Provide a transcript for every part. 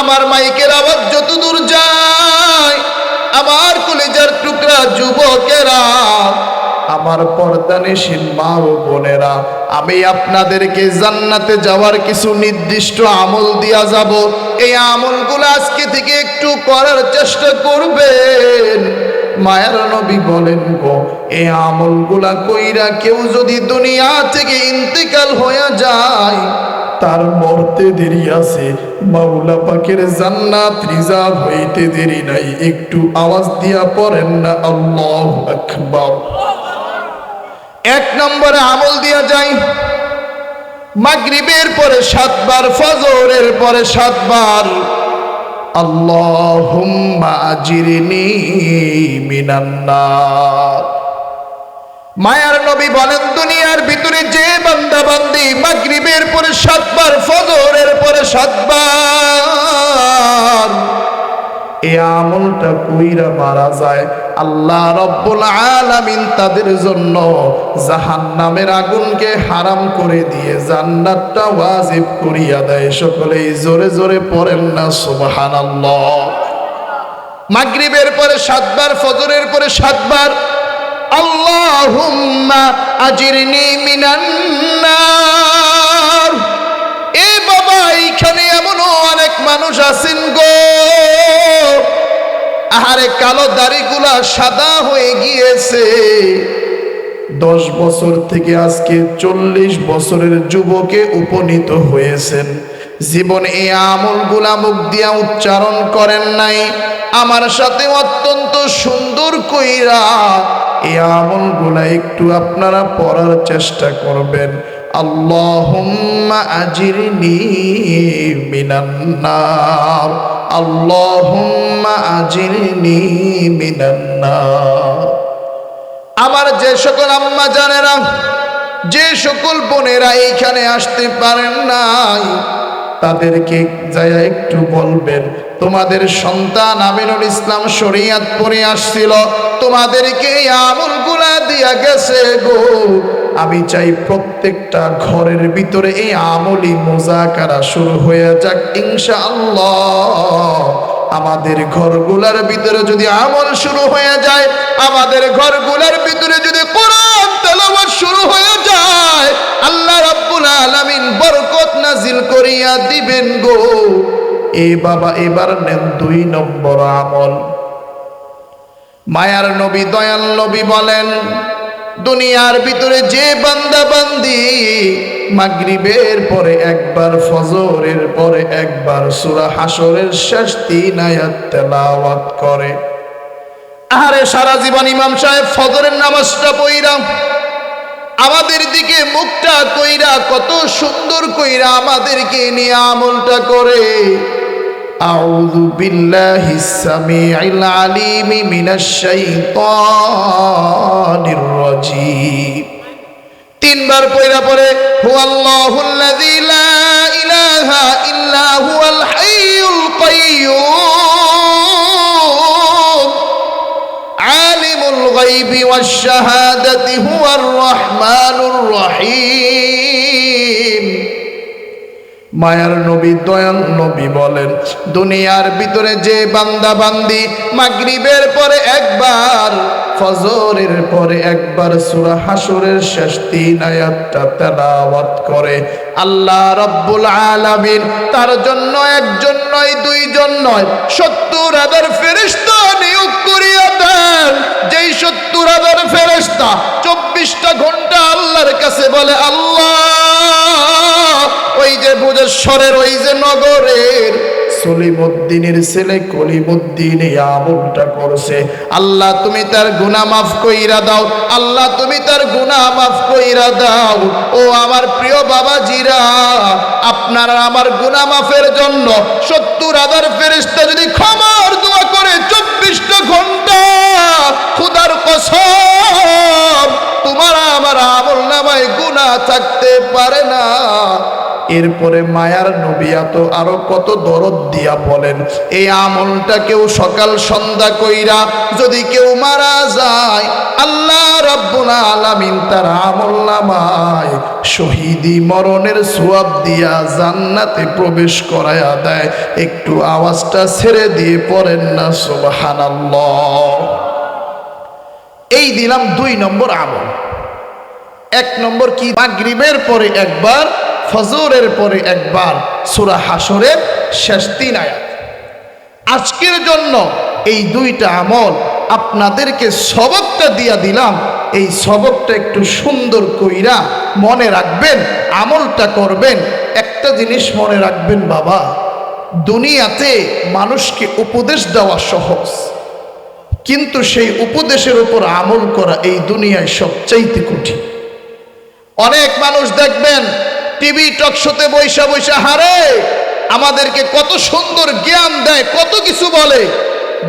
আমার মাইকের আওয়াজ যত দূর যায়, আমার কলেজার টুকরা যুবকেরা, আমার পর্দানেশীন মা ও বোনেরা, আমি আপনাদেরকে জান্নাতে যাওয়ার কিছু নির্দিষ্ট আমল দিয়া যাব। এই আমলগুলো আজকে থেকে একটু করার চেষ্টা করবেন। মায়ের নবী বলেন এই আমলগুলা কইরা কেউ যদি দুনিয়া থেকে ইন্তেকাল হয়ে যায়, তার মরতে দেরি আছে। মাওলা পাকের জান্নাত রিজার্ভ হইতে দেরি নাই। একটু আওয়াজ দিয়া পড়েন না, আল্লাহ আকবার। এক নম্বরে আমল দিয়া যায় মাগরিবের পরে সাতবার, ফজরের পরে সাতবার। মায়ার নবী বলেন দুনিয়ার ভিতরে যে বান্দা বান্দি মাগরিবের পরে সাতবার ফজরের পরে সাতবার এই আমলটা কইরা মারা যায়। আল্লাহ রব্বুল আলামিন তাদের জন্য জাহান্নামের আগুনকে হারাম করে দিয়ে জান্নাতটা ওয়াজিব করিয়া দেয়। সকলেই জোরে জোরে পড়েন না, সুবহানাল্লাহ। মাগরিবের পরে সাতবার, ফজরের পরে সাতবার, আল্লাহুম্মা আজিরনি মিনান নার এ বাবা এইখানে এমনও অনেক মানুষ আছেন গো। আহারে কালো দাড়িগুলা সাদা হয়ে গিয়েছে। দশ বছর থেকে আজকে চল্লিশ বছরের যুবকে উপনীত হয়েছেন। জীবন এই আমলগুলা মুখ দিয়া উচ্চারণ করেন নাই। আমার সাথে অত্যন্ত সুন্দর কইরা এই আমলগুলা একটু আপনারা পড়ার চেষ্টা করবেন। আল্লাহুম্মা আজিরনি মিনান নার। আল্লাহুম্মা আজিরনি আমার যে সকল আম্মা জানেরা, যে সকল বোনেরা এইখানে আসতে পারেন নাই তাদেরকে যাই একটু বলবেন, তোমাদের সন্তান আমিনুল ইসলাম শরিয়াত পরে আসছিল, তোমাদেরকে এই আমলগুলা দিয়া গেছে গো। আমি চাই প্রত্যেকটা ঘরের ভিতরে এই আমলি মোজাকারা শুরু হয়ে যাক, ইনশাআল্লাহ। আমাদের ঘরগুলার ভিতরে যদি আমল শুরু হয়ে যায়, আমাদের ঘরগুলার ভিতরে যদি কোরআন তেলাওয়াত শুরু হয়ে যায়, আল্লাহ রাব্বুল আলামিন বরকত নাজিল করিয়া দিবেন গো। এ বাবা, এবার নেন দুই নম্বর আমল। মায়ার নবী, দয়াল নবী বলেন, দুনিয়ার ভিতরে যে বান্দা বান্দি মাগরিবের পরে একবার, ফজরের পরে একবার, সূরা হাসরের শেষ তিন আয়াত তেলাওয়াত করে। আরে সারা জীবন ইমাম সাহেব ফজরের নামাজটা পইরা আমাদের দিকে মুখটা কইরা কত সুন্দর কইরা আমাদেরকে নিয়ে আমলটা করে أعوذ بالله السميع العليم من الشيطان الرجيم তিনবার পয়রা পরে হু আল্লাহুল্লাযী লা ইলাহা ইল্লা হুয়াল হাইয়ুল কাইয়্যুম ওয়াশ শাহাদাতি হুয়ার রহমানুর রহিম মায়ার নবী দয়াল নবী বলেন, দুনিয়ার ভিতরে যে বান্দা বান্দি মাগরিবের পরে একবার, ফজরের পরে একবার সূরা হাসরের শেষ তিন আয়াতটা তেলাওয়াত করে, আল্লাহ রব্বুল আলামিন তার জন্য একজন নয়, দুইজন নয়, সত্তর হাজার ফেরেশতা নিয়োগ করিয়া সত্তর হাজার ফেরেশতা চব্বিশটা ঘণ্টা আল্লাহর কাছে বলে, আল্লাহ, ওই যে বুঝেশ্বরের ওই যে নগরের সলিমুদ্দিনের ছেলে কলিমুদ্দিন আমলটা করছে। আল্লাহ, তুমি তার গুনাহ মাফ কইরা দাও। আল্লাহ, তুমি তার গুনাহ মাফ কইরা দাও। ও আমার প্রিয় বাবাজিরা, আপনারা আমার গুনাহ মাফের জন্য সত্তর হাজার ফেরেশতা যদি ক্ষমার দোয়া কসম তোমার আমার আমল নামায় গুনাহ থাকতে পারে না। এরপরে মায়ার নবিয়া তো আরও কত দরদ দিয়া বলেন, এই আমলটা কেউ সকাল সন্ধ্যা কইরা যদি কেউ মারা যায়, আল্লাহ রাব্বুল আলামিন তার আমল নামায় শহীদি মরণের সোয়াব দিয়া জান্নাতে প্রবেশ করায়া দেয়। একটু আওয়াজটা ছেড়ে দিয়ে পড়েন না, সুবহানাল্লাহ। এই দিলাম দুই নম্বর আমল। এক নম্বর কি? মাগরিবের পরে একবার, ফজরের পরে একবার সুরা হাসরের শেষ তিন আয়াত। আজকের জন্য এই দুইটা আমল আপনাদেরকে সবকটা দিয়া দিলাম। এই সবকটা একটু সুন্দর কইরা মনে রাখবেন, আমলটা করবেন। একটা জিনিস মনে রাখবেন বাবা, দুনিয়াতে মানুষকে উপদেশ দেওয়া সহজ। কিন্তু সেই উপদেশের উপর আমল করা এই দুনিয়ায় সবচাইতে কঠিন। অনেক মানুষ দেখবেন, টিভি টকশোতে বৈশা বৈশা হারে, আমাদেরকে কত সুন্দর জ্ঞান দেয়, কত কিছু বলে।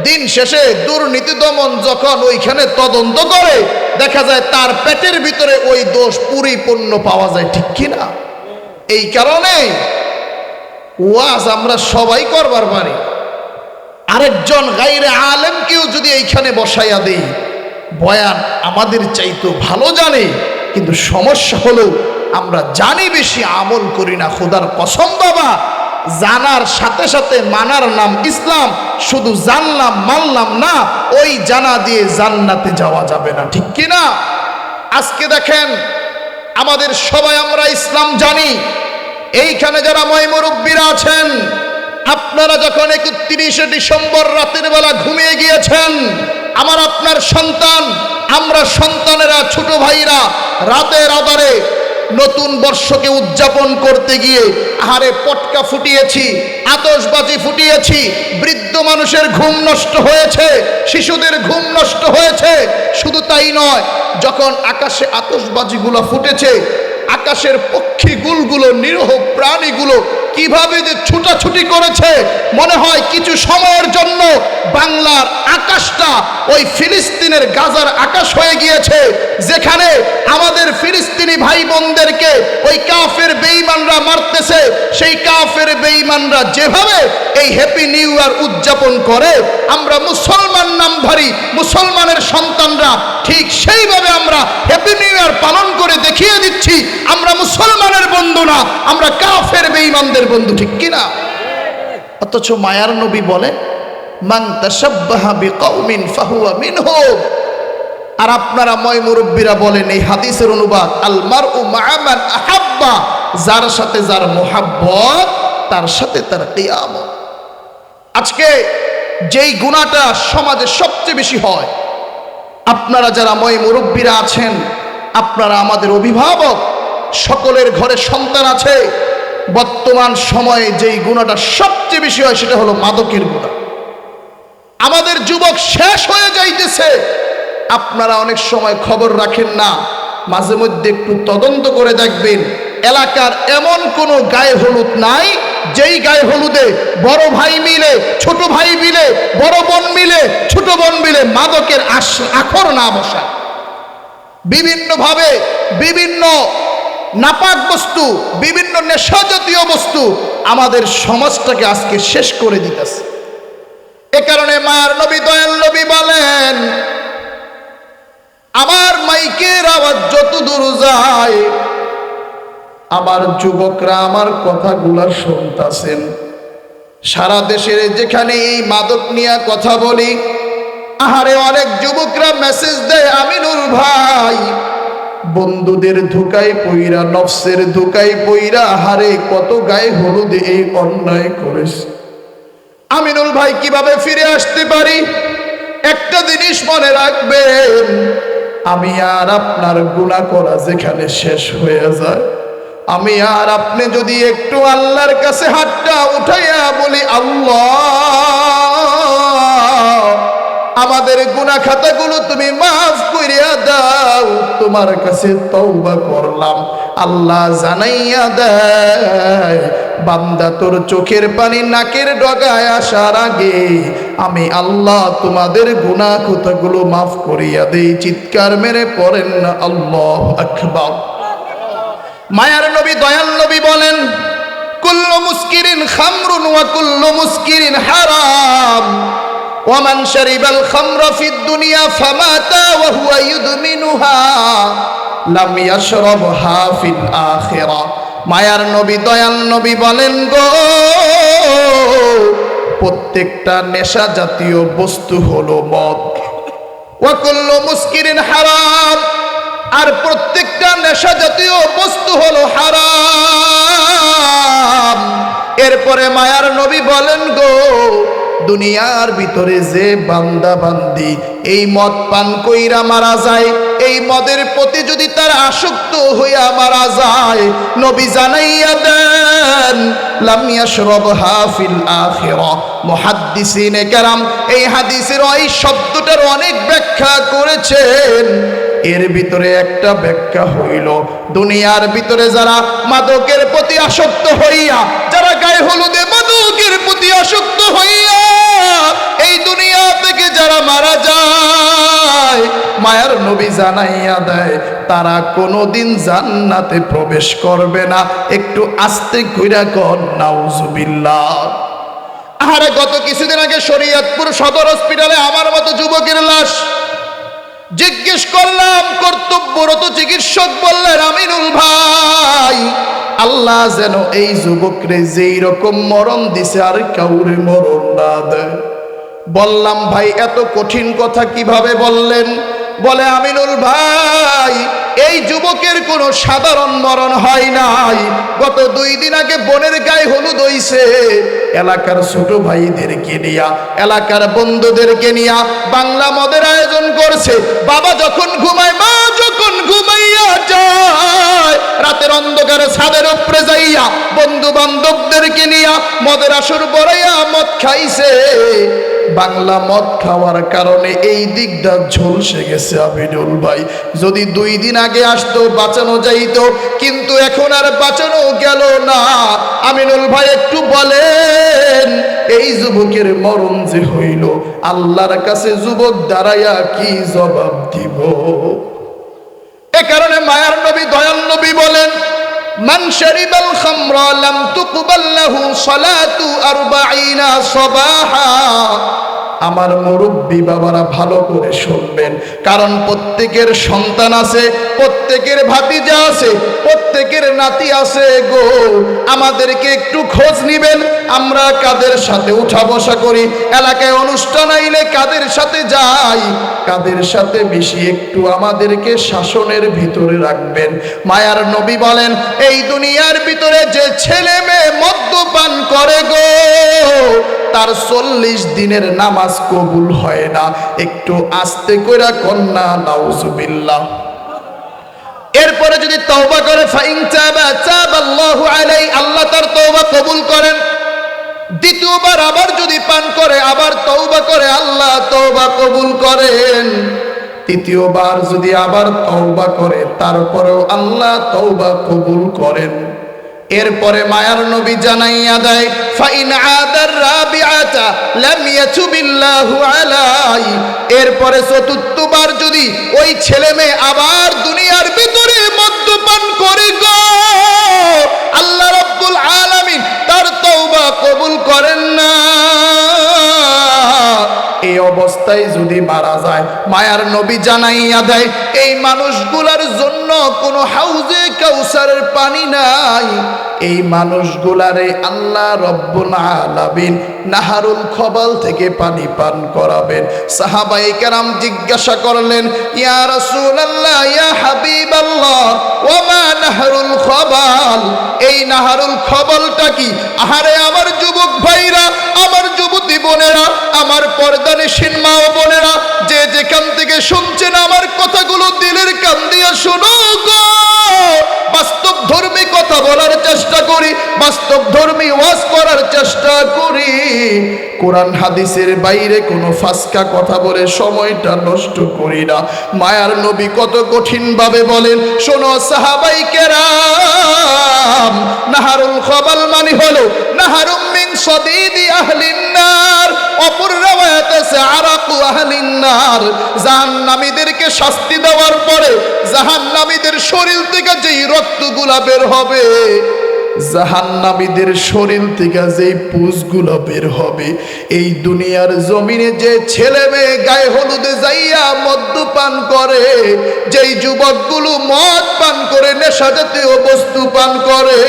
দিন শেষে দুর্নীতি দমন যখন ওইখানে তদন্ত করে, দেখা যায় তার পেটের ভিতরে ওই দোষ পরিপূর্ণ পাওয়া যায়, ঠিক কিনা এই কারণে ওয়াজ আমরা সবাই করবার পারি। আরেকজন গাইরে আলেমকেও যদি এইখানে বসাইয়া দেই বয়ান আমাদের চাইতো ভালো জানে, কিন্তু সমস্যা হলো আমরা জানি বেশি, আমল করি না, খোদার কসম বাবা। জানার সাথে সাথে মানার নাম ইসলাম, শুধু জানলাম, মানলাম না, ওই জানা দিয়ে জান্নাতে যাওয়া যাবে না, ঠিক কি না? আজকে দেখেন, আমাদের সবাই আমরা ইসলাম জানি, এইখানে যারা ময়মুরব্বীরা আছেন আপনারা যখন একত্রিশে ডিসেম্বর রাতের বেলা ঘুমিয়ে গিয়েছেন, আমার আপনার সন্তান, আমরা সন্তানেরা, ছোট ভাইরা, রাতের আধারে নতুন বর্ষকে উদযাপন করতে গিয়ে আহারে পটকা ফুটিয়েছি আতসবাজি ফুটিয়েছি, বৃদ্ধ মানুষের ঘুম নষ্ট হয়েছে, শিশুদের ঘুম নষ্ট হয়েছে। শুধু তাই নয়, যখন আকাশে আতসবাজিগুলো ফুটেছে আকাশের পক্ষী গুলগুলো নিরহ প্রাণীগুলো কীভাবে যে ছুটাছুটি করেছে, মনে হয় কিছু সময়ের জন্য বাংলার আকাশটা ওই ফিলিস্তিনের গাজার আকাশ হয়ে গিয়েছে, যেখানে আমাদের ফিলিস্তিনি ভাই বোনদেরকে ওই কাফের বেঈমানরা মারতেছে, সেই কাফের বেঈমানরা যেভাবে এই হ্যাপি নিউ ইয়ার উদযাপন করে, আমরা মুসলমান নামধারী, মুসলমানের সন্তানরা ঠিক সেইভাবে আমরা হ্যাপি নিউ ইয়ার পালন করে দেখিয়ে দিচ্ছি। আমরা মুসলমানের বন্ধু না, আমরা কাফের বেঈমানদের বন্ধু, ঠিক কিনা? অথচ মায়ার নবী বলে আর আপনারা ময় মুরব্বীরা বলেন, এই হাদিসের অনুবাদ, আল মারউ মাআমান আহাব্বা। যার সাথে যার মোহাব্বত, তার সাথে তার কিয়ামত আজকে যেই গুণাটা সমাজে সবচেয়ে বেশি হয়, আপনারা যারা ময় মুরব্বীরা আছেন, আপনারা আমাদের অভিভাবক সকলের ঘরে সন্তান আছে। বর্তমান সময়ে যেই গুণাটা সবচেয়ে বেশি হয় সেটা হলো মাদকের গুণা। আমাদের যুবক শেষ হয়ে যাইতেছে। আপনারা অনেক সময় খবর রাখেন না, মাঝে মধ্যে একটু তদন্ত করে দেখবেন, এলাকার এমন কোনো গায়ে হলুদ নাই, যেই গায়ে হলুদে বড় ভাই মিলে, ছোট ভাই মিলে, বড় বোন মিলে, ছোট বোন মিলে মাদকের আখর না বসায়। বিভিন্নভাবে, বিভিন্ন নাপাক বস্তু, বিভিন্ন নেশাজাতীয় বস্তু আমাদের সমাজটাকে আজকে শেষ করে দিতেছে। এ কারণে মায়ার নবী দয়াল নবী বলেন, আমার মাইকের আওয়াজ যত দূর যায়, আমার যুবকরা আমার কথাগুলা শুনতাছেন। সারা দেশের যেখানে এই মাদক নিয়ে কথা বলি, আহারে অনেক যুবকরা মেসেজ দেয় আমিনুর ভাই বন্ধুদের ধোকায় পইরা, নফসের ধোকায় পইরা, হারে কত গায়ে হলুদে এই অন্যায় করেছে। আমিনুল ভাই, কীভাবে ফিরে আসতে পারি? একটা জিনিস মনে রাখবেন, আমি আর আপনার গুণা করা যেখানে শেষ হয়ে যায়। আমি আর আপনি যদি একটু আল্লাহর কাছে হাতটা উঠাইয়া বলি, আল্লাহ! আমাদের গুনা খাতাগুলো তুমি মাফ করিয়া দাও। তোমার কাছে তওবা করলাম। আল্লাহ জানাইয়া দেয়, বান্দা তোর চোখের পানি নাকের ডগায় আসার আগে আমি আল্লাহ তোমাদের গুনা খাতাগুলো মাফ করিয়া দেই। চিৎকার মেরে পড়েন না, আল্লাহ আকবার। মায়ার নবী, দয়াল নবী বলেন, কুল্লু মুস্কিরিন খামরুন ওয়া কুল্লু মুস্কিরিন হারাম। ওয়ামান শারিবাল খামরা ফিদ দুনিয়া ফামাতা ওয়া হুয়া ইউদমিনুহা, লাম ইয়াশরাবহা ফিল আখিরা। মায়ার নবী, দয়াল নবী বলেন গো, প্রত্যেকটা নেশা জাতীয় বস্তু হলো মদ। ওয়াকুল্লু মুস্কিরিন হারাম, আর প্রত্যেকটা নেশা জাতীয় বস্তু হলো হারাম। এরপরে মায়ার নবী বলেন গো দুনিয়ার ভিতরে যে বান্দা বান্দি, এই মদ পান কইরা মারা যায়, এই মদের প্রতি যদি তার আসক্ত হইয়া মারা যায়, নবী জানাইয়া দেন, লাম ইয়াশরাবহা ফিল আখিরা। মুহাদ্দিসিনে কেরাম এই হাদিসের ওই শব্দটার অনেক ব্যাখ্যা করেছেন। এর ভিতরে একটা ব্যাখ্যা হইল, দুনিয়ার ভিতরে যারা মাদকের প্রতি আসক্ত হইয়া, যারা গায়ে হলুদে মাদকের প্রতি আসক্ত হইয়া, এই দুনিয়া থেকে যারা মারা যায়, মায়ার নবী জানাইয়া দেয়, তারা কোনোদিন জান্নাতে প্রবেশ করবে না। একটু আস্তে কইরা কর নাউজুবিল্লাহ। আরে গত কিছুদিন আগে শরীয়তপুর সদর হসপিটালে আমার মতো যুবকের লাশ জিজ্ঞেস করলাম, কর্তব্যরত চিকিৎসক বললেন, আমিনুল ভাই, আল্লাহ যেন এই যুবকরে যেই রকম মরণ দিছে, আর কাউরে মরণ না দেয়। বললাম, ভাই, এত কঠিন কথা কীভাবে বললেন? বলে, আমিনুল ভাই, এই যুবকের কোনো সাধারণ মরণ হয় নাই। গত দুই দিন আগে বোনের গায়ে হলুদ হইছে। এলাকার ছোট ভাইদেরকে নিয়া, এলাকার বন্ধুদেরকে নিয়া বাংলা মদের আয়োজন করছে। বাবা যখন ঘুমায়, মা যখন ঘুমাইয়া যায়, রাতের অন্ধকারে ছাদের উপরে যাইয়া বন্ধু বান্ধবদেরকে নিয়া মদের আসর বড়াইয়া মদ খাইছে। বাংলা মদ খাওয়ার কারণে এই দিকটা ঝলসে গেছে আবিনুল ভাই। যদি দুই দিন আগে আসতো, বাঁচানো যাইতো, কিন্তু এখন আর বাঁচানো গেল না। আমিনুল ভাই একটু বলেন, এই যুবকের মরণ যে হইল, আল্লাহর কাছে যুবক দাঁড়াইয়া কি জবাব দিব? এ কারণে মায়ার নবী, দয়াল নবী বলেন মান শারিবাল খামরা লাম তুকবাল লাহু সালাতু আরবাঈনা সাবাহা। আমার মুরব্বী বাবারা ভালো করে শুনবেন। কারণ প্রত্যেকের সন্তান আছে, প্রত্যেকের ভাতিজা আছে, প্রত্যেকের নাতি আছে গো। আমাদেরকে একটু খোঁজ নিবেন, আমরা কাদের সাথে উঠা বসা করি, এলাকায় অনুষ্ঠান আইলে কাদের সাথে যাই, কাদের সাথে বেশি একটু আমাদেরকে শাসনের ভিতরে রাখবেন। মায়ার নবী বলেন, এই দুনিয়ার ভিতরে যে ছেলে মেয়ে মদ্যপান করে গো, তার চল্লিশ দিনের নামাজ কবুল হয় না, একটু আস্তে কইরা কন্যা, নাউজুবিল্লাহ। এরপরে যদি তওবা করে, ফাইন চাবা, চাবাল্লাহু আলাই, আল্লাহ তার তওবা কবুল করেন। দ্বিতীয়বার আবার যদি পান করে, আবার তওবা করে, আল্লাহ তওবা কবুল করেন। তৃতীয়বার যদি আবার তওবা করে, তারপরেও আল্লাহ তওবা কবুল করেন। এরপরে মায়ার নবী জানাইয়া দেয়, ফাইন আদার রাবিআতা লাম ইয়াতুবিল্লাহু আলাই। এরপরে চতুর্থবার যদি ওই ছেলে মেয়ে আবার দুনিয়ার ভিতরে মদ্যপান করে গো, আল্লাহ রাব্বুল আলামিন তার তওবা কবুল করেন না। এই অবস্থায় যদি মারা যায়, মায়ার নবী জানাইয়া দেয়, এই মানুষগুলার জন্য কোনো হাউজে কাউসারের পানি নাই। এই মানুষগুলারে আল্লাহ রব্বুল নাহারুল খবল থেকে পানি পান করাবেন। সাহাবাই কেরাম জিজ্ঞাসা করলেন, ইয়া রাসূলুল্লাহ, ইয়া হাবিবাল্লাহ ওমা নাহারুল খবল? এই নাহারুল খবলটা কি? আহারে আমার যুবক ভাইরা, আমার যুবতী বোনেরা, আমার পর্দানিসীন মা ও বোনেরা, যে যেখান থেকে শুনছেন আমার কথাগুলো দিলের কান দিয়ে শোনো বাস্তব ধর্মী কথা বলার চেষ্টা করি, বাস্তব ধর্মী ওয়াজ করার চেষ্টা করি। কোরআন হাদিসের বাইরে কোনো ফাসকা কথা বলে সময়টা নষ্ট করি না। মায়ার নবী কত কঠিন ভাবে বলেন, শোনো সাহাবাই কেরাম, নাহারুল খবাল মানে হলো, নাহারুম মিন সদিদি আহলিন নার অপর রাওয়ায়াতে আছে আরাকু আহলিন্নার। জাহান্নামীদেরকে শাস্তি দেওয়ার পরে জাহান্নামীদের শরীর থেকে যেই রক্তগুলা বের হবে জাহান্নামীদের শরীর থেকে যেই পুষগুলো বের হবে, এই দুনিয়ার জমিনে যে ছেলে মেয়ে গায়ে হলুদে যাইয়া মদ্যপান করে, যেই যুবকগুলো মদ পান করে নেশা জাতীয় বস্তু পান করে,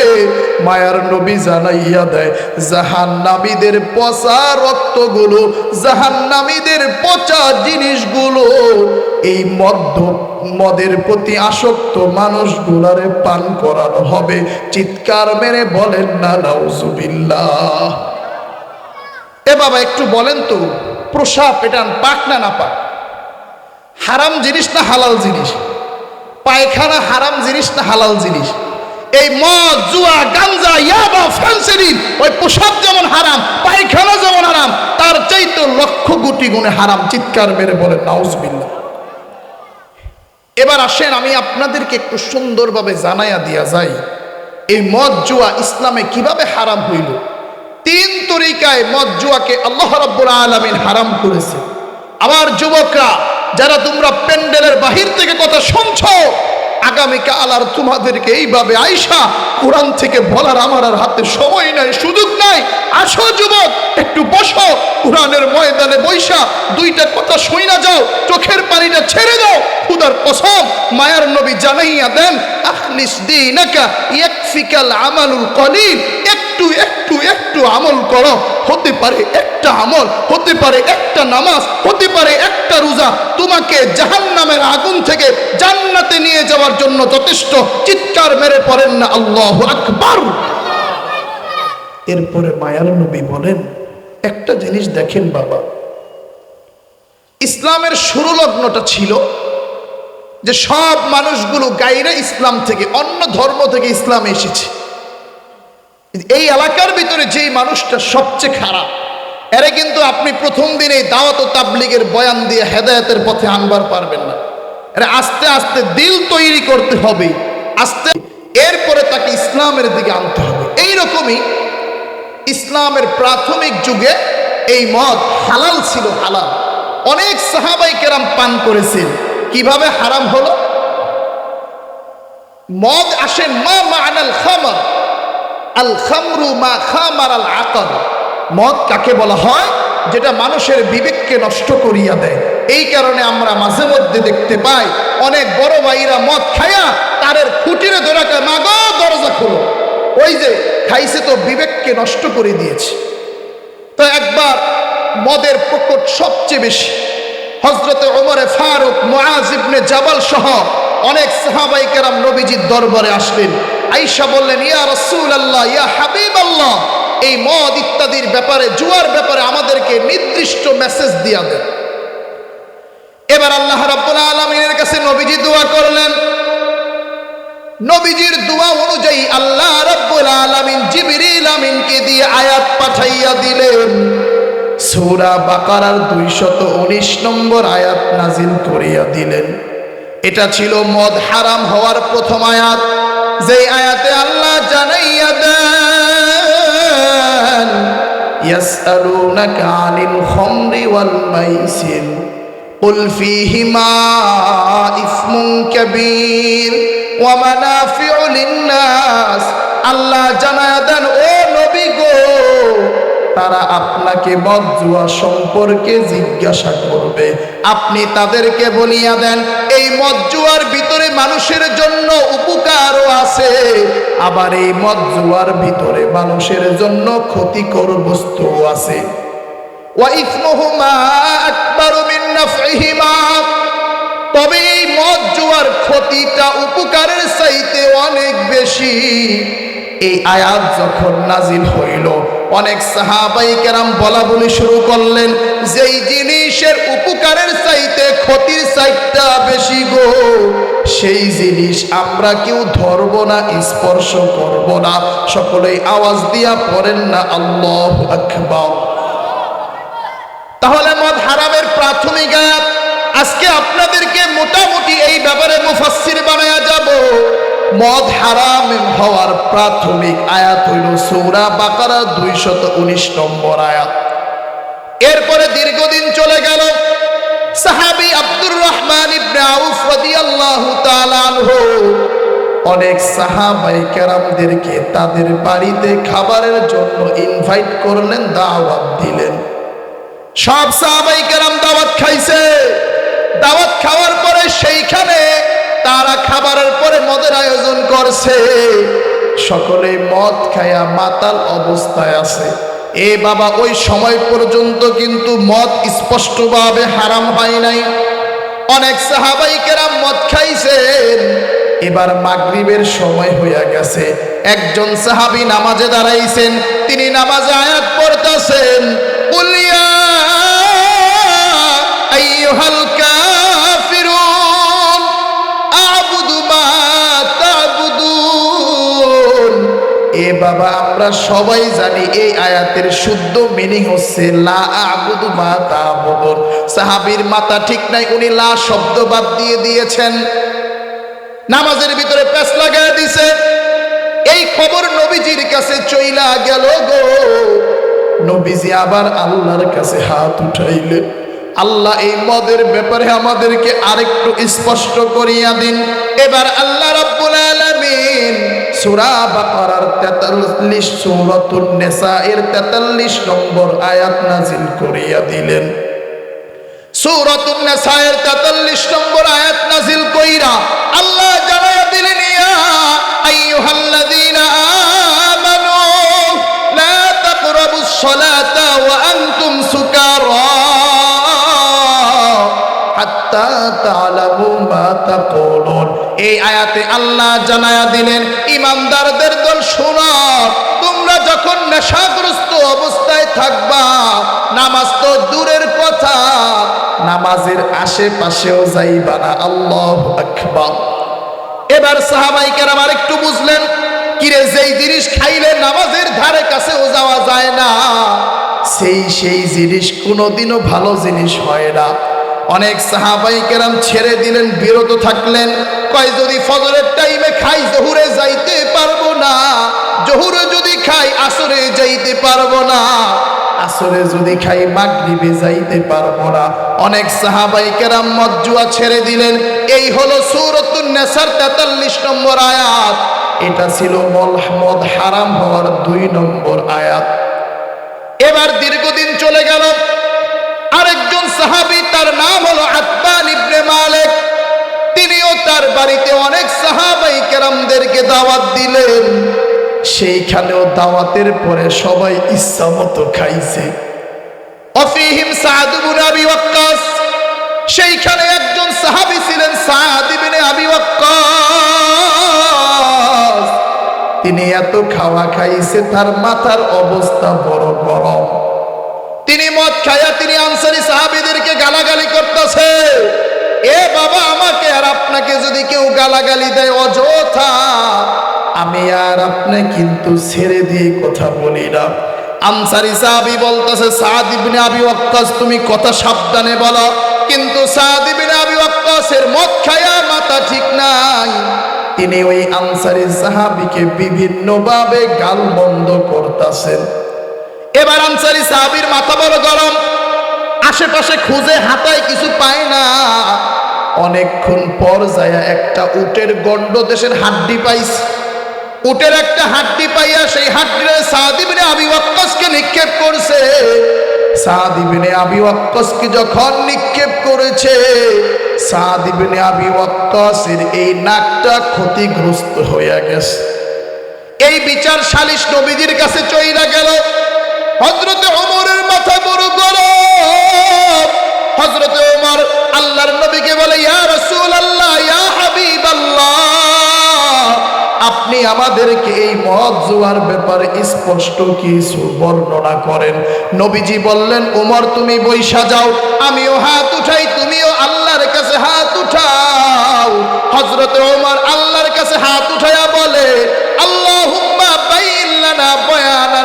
মায়ার নবী জানাইয়া দেয়, জাহান্নামীদের পচা রক্তগুলো, জাহান্নামীদের পচা জিনিসগুলো, এই মদ্য, মদের প্রতি আসক্ত মানুষগুলারে পান করানো হবে। চিৎকার মেরে বলেন না, নাউজুবিল্লাহ। এ বাবা, একটু বলেন তো, প্রসাব এটা পাক না না পাক? হারাম জিনিস না হালাল জিনিস? পায়খানা হারাম জিনিস না হালাল জিনিস? এই মদ, জুয়া, গাঞ্জা, ইয়াবা ফ্যান্সেরিন ওই প্রসাব যেমন হারাম, পায়খানা যেমন হারাম, তার চাইতে লক্ষ কোটি গুণে হারাম, চিৎকার মেরে বলেন, নাউজবিল্লাহ। এবার আসেন, আমি আপনাদেরকে একটু সুন্দরভাবে জানাইয়া দিয়া যাই। এই মদ জুয়া ইসলামে কীভাবে হারাম হইল? তিন তরিকায় মদ জুয়াকে আল্লাহ রাব্বুল আলামিন হারাম করেছে। আমার যুবকরা, যারা তোমরা প্যান্ডেলের বাহির থেকে কথা শুনছো আগামীকাল আর তোমাদেরকে এইভাবে আইসা কোরআন থেকে বলার আমার আর হাতে সময় নাই, সুযোগ নাই। আসো যুবক, একটু বসো। কোরআনের ময়দানে বৈশা দুইটা কথা শুই না যাও, চোখের পানিটা ছেড়ে দাও। খুদার কসম, মায়ার নবী জানাইয়া দেন আখলিস দিনাকা ইয়াকফিকাল আমালুল কলিল। একটু একটু একটু আমল করো। হতে পারে একটা আমল, হতে পারে একটা নামাজ, হতে পারে একটা রোজা। তোমাকে জাহান্নামের আগুন থেকে জান্নাতে নিয়ে যাওয়ার জন্য যথেষ্ট চিৎকার মেরে পড়েন না আল্লাহ আকবার। এরপরে মায়ার নবী বলেন, একটা জিনিস দেখেন বাবা, ইসলামের শুরু লগ্নটা ছিল যে সব মানুষগুলো গাইরে ইসলাম থেকে, অন্য ধর্ম থেকে ইসলাম এসেছে। এই এলাকার ভিতরে যেই মানুষটা সবচেয়ে খারাপ, এরা কিন্তু আপনি প্রথম দিনে দাওয়াত ও তাবলিগের বয়ান দিয়ে হেদায়তের পথে আনবার পারবেন না। এরা আস্তে আস্তে দিল তৈরি করতে হবে, আস্তে এরপরে তাকে ইসলামের দিকে আনতে হবে। এই রকমই ইসলামের প্রাথমিক যুগে এই মদ হালাল ছিল, হালাল। অনেক সাহাবাই কেরাম পান করেছেন। কীভাবে হারাম হলো? মদ আসে মা মানাল খামার আল খামরু মা খামার আল আকর মদ কাকে বলা হয়? যেটা মানুষের বিবেককে নষ্ট করিয়া দেয়। এই কারণে আমরা মাঝে মধ্যে দেখতে পাই, অনেক বড় ভাইরা মদ খায়া তারের খুঁটিরে ধরাকে মাগো, দরজা খোলো। ওই যে খাইছে তো বিবেককে নষ্ট করে দিয়েছে। তো একবার মদের প্রকট সবচেয়ে বেশি হজরতে ওমরে ফারুক মুআজ ইবনে জাবাল সহ অনেক সাহাবাই কেরাম নবীজির দরবারে আসলেন। আইসা বললেন, ইয়া রসুল আল্লাহ ইয়া হাবিব আল্লাহ এই মদ ইত্যাদির ব্যাপারে, জুয়ার ব্যাপারে আমাদেরকে নির্দিষ্ট মেসেজ দিয়া দেন। এবার আল্লাহ রাব্বুল আলামিনের কাছে নবীজি দোয়া করলেন। নবীজির দোয়া অনুযায়ী আল্লাহ রাব্বুল আলামিন জিবরিল আমিনকে দিয়ে আয়াত পাঠাইয়া দিলেন। সূরা বাকারার 219 নম্বর আয়াত নাজিল করিয়া দিলেন। এটা ছিল মদ হারাম হওয়ার প্রথম আয়াত। যেই আয়াতে আল্লাহ জানাইয়া দেন ইয়াসআলুনাকা আনিল খামরি ওয়াল মাইসির قل فيهما إثم كبير ومنافع للناس আল্লাহ জানায়া দেন ও নবী গো তারা আপনাকে মজ্জুয়া সম্পর্কে জিজ্ঞাসা করবে। আপনি তাদেরকে বলিয়া দেন, এই মজ্জুয়ার ভিতরে মানুষের জন্য উপকারও আছে। আবার এই মজ্জুয়ার ভিতরে মানুষের জন্য ক্ষতিকর বস্তুও আছে। তবে এই মদ জুয়ার ক্ষতিটা উপকারের চাইতে অনেক বেশি। এই আয়াত যখন নাজিল হইল অনেক সাহাবাই কেরাম বলা বলি শুরু করলেন, যেই জিনিসের উপকারের চাইতে ক্ষতির চাইটা বেশি গো, সেই জিনিস আমরা কেউ ধরব না, স্পর্শ করব না। সকলেই আওয়াজ দিয়া পড়েন না, আল্লাহ আকবার। তাহলে মদ হারামের প্রাথমিক আজকে আপনাদেরকে মোটামুটি এই ব্যাপারে মুফাসসির বানায়া যাব। মদ হারাম হওয়ার প্রাথমিক আয়াত হইল সূরা বাকারা 219 নম্বর আয়াত। এরপরে দীর্ঘদিন চলে গেল সাহাবি আব্দুর রহমান ইবনে আউফ রাদিয়াল্লাহু তাআলা আনহু। অনেক সাহাবাই কেরামদেরকে তাদের বাড়িতে খাবারের জন্য ইনভাইট করলেন, দাওয়াত দিলেন। সব সাহাবাই কেরাম দাওয়াত খাইছে। দাওয়াত খাওয়ার পরে সেইখানে তারা খাবারের পরে মদের আয়োজন করছে। সকলে মদ খায়া মাতাল অবস্থায় আছে। এ বাবা, ওই সময় পর্যন্ত কিন্তু মদ স্পষ্টভাবে হারাম হয় নাই। অনেক সাহাবাই কেরাম মদ খাইছেন। এবার মাগরিবের সময় হইয়া গেছে। একজন সাহাবি নামাজে দাঁড়াইছেন। তিনি নামাজে আয়াত পড়তেছেন। বলিয়া, আইয়ুহাল বাবা, আমরা সবাই জানি এই আয়াতের শুদ্ধ মিনিং হচ্ছে, লা আবুদু মা তাবুদুন। সাহাবীর মাথা ঠিক নাই, উনি লা শব্দ বাদ দিয়ে দিয়েছেন। নামাজের ভিতরে প্যাস লাগায় দিছে। এই খবর নবীজির কাছে চইলা গেল গো। নবীজি আবার আল্লাহর কাছে হাত উঠাইলেন। আল্লাহ এই মদের ব্যাপারে আমাদেরকে আরেকটু স্পষ্ট করিয়া দিন। এবার আল্লাহ রাব্বুল আলামিন সূরা বাকারার 43 সূরাতুন নিসা এর 43 নম্বর আয়াত নাজিল করিয়া দিলেন। সূরাতুন নিসা এর 43 নম্বর আয়াত নাজিল কইরা আল্লাহ জানায়া দিলেন, ইয়া আইয়ুহাল্লাযীনা আমানু, লা তাকরাবুস সালাতা ওয়া আনতুম এই আয়াতে আল্লাহ জানায়া দিলেন, ইমানদারদের দল শোনো, তোমরা যখন নেশাগ্রস্ত অবস্থায় থাকবা, নামাজ তো দূরের কথা, নামাজের আশেপাশেও যাইবা না। আল্লাহ এবার সাহাবাই একটু বুঝলেন, কিরে যেই জিনিস খাইলে নামাজের ধারে কাছেও যাওয়া যায় না, সেই সেই জিনিস কোনোদিনও ভালো জিনিস হয় না। অনেক সাহাবাই কেরাম ছেড়ে দিলেন, বিরত থাকলেন। কয়, যদি ফজরের টাইমে খাই, জহুরে যাইতে পারব না। জহুরে যদি খাই, আসরে যাইতে পারব না। আসরে যদি খাই, মাগরিবে যাইতে পারব না। অনেক সাহাবাই কেরাম মজ্জুয়া ছেড়ে দিলেন। এই হলো সূরাতুন নেসার 43 নম্বর আয়াত। এটা ছিল মদ হারাম হওয়ার দুই নম্বর আয়াত। এবার দীর্ঘদিন চলে গেল। আরেকজন সাহাবী তার নাম হলো আত্মান ইবনে মালিক। তিনিও তার বাড়িতে অনেক সাহাবাই কেরামদেরকে দাওয়াত দিলেন। সেইখানেও দাওয়াতের পরে সবাই ইচ্ছা মতো খাইছে। সেইখানে একজন সাহাবী ছিলেন তিনি এত খাওয়া খাইছে, তার মাথার অবস্থা বড় খায়া তিনি আনসারি সাহাবীদেরকে গালাগালি করতেছে। এ বাবা, আমাকে আর আপনাকে যদি কেউ গালাগালি দেয় অযথা, আমি আর আপনি কিন্তু ছেড়ে দিয়ে কথা বলি না। আনসারি সাহাবি বলতেছে, সাদ ইবনে আবি ওয়াক্কাস, তুমি কথা সাবধানে বলো। কিন্তু সাদ ইবনে আবি ওয়াক্কাসের মদ খায়া মাথা ঠিক নাই। তিনি ওই আনসারি সাহাবিকে বিভিন্নভাবে গাল বন্ধ করতেছেন। এবার আনসারি সাহাবির মাথা বড় গরম। আশেপাশে খুঁজে হাতায় কিছু পায় না। অনেকক্ষণ পর যায় একটা উটের গন্ড দেশের হাড্ডি পাইছে উটের একটা হাড্ডি পাইয়া সেই হাড্ডিরে সাদিবিনে আবি ওয়াক্কাসকে নিক্ষেপ করছে। সাদিবিনে আবি ওয়াক্কাসকে যখন নিক্ষেপ করেছে সাদিবিনে আবি ওয়াক্কাসের এই নাকটা ক্ষতিগ্রস্ত হয়ে গেছে। এই বিচার সালিশ নবীদের কাছে চইলা গেল। হজরতে ওমরের মাথা বড় হজরতে আল্লাহর নবীকে বলে রাসূল আল্লাহ আপনি আমাদেরকে এই মদ ব্যাপারে স্পষ্ট কিছু বর্ণনা করেন। নবীজি বললেন উমর তুমি বৈশা যাও, আমিও হাত উঠাই, তুমিও আল্লাহর কাছে হাত উঠাও। হজরত ওমর আল্লাহর কাছে হাত উঠাইয়া বলে লানা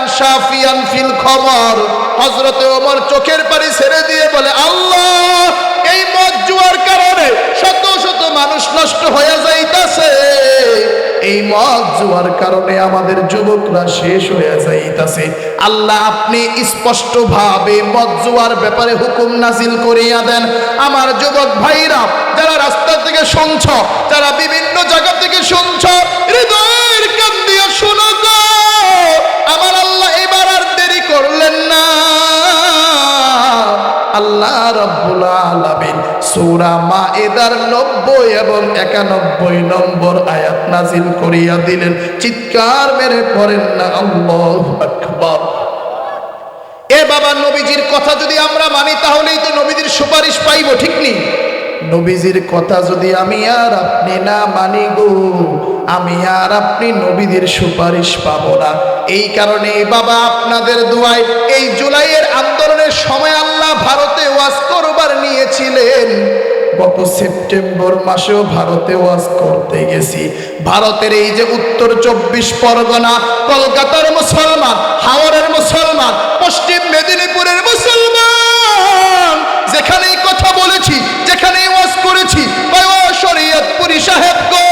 ফিল খবর। হজরত ওমর চোখের পানি ছেড়ে দিয়ে বলে, আল্লাহ, এই মদ জুয়ার কারণে শত শত মানুষ নষ্ট হয়ে যাইতাছে। এই মদ জুয়ার কারণে আমাদের যুবকরা শেষ হয়ে যাইতাছে। আল্লাহ, আপনি স্পষ্ট ভাবে মদ জুয়ার ব্যাপারে হুকুম নাজিল করিয়া দেন। আমার যুবক ভাইরা, যারা রাস্তা থেকে শুনছ, যারা বিভিন্ন জায়গা থেকে শুনছ, হৃদয়ের কান দিয়ে শুনো আমার করলেন না। আল্লাহ রব্বুল আলামিন সূরা মায়েদার 90 এবং 91 নম্বর আয়াত নাযিল করিয়া দিলেন। চিৎকার মেরে পড়েন না, আল্লাহু আকবার। এ বাবা নবীজির কথা যদি আমরা মানি, তাহলেই তো নবীজির সুপারিশ পাইব, ঠিক নেই নবীজির কথা যদি আমি আর আপনি না মানি গো, আমি আর আপনি নবীদের সুপারিশ পাব না। এই কারণে বাবা আপনাদের দোয়ায় এই জুলাইয়ের আন্দোলনের সময় আল্লাহ ভারতে ওয়াজ করবার নিয়েছিলেন। গত সেপ্টেম্বর মাসেও ভারতে ওয়াজ করতে গেছি। ভারতের এই যে উত্তর চব্বিশ পরগনা, কলকাতার মুসলমান হাওড়ের মুসলমান, পশ্চিম মেদিনীপুরের মুসলমান, যেখানেই কথা বলেছি সাহেবগণ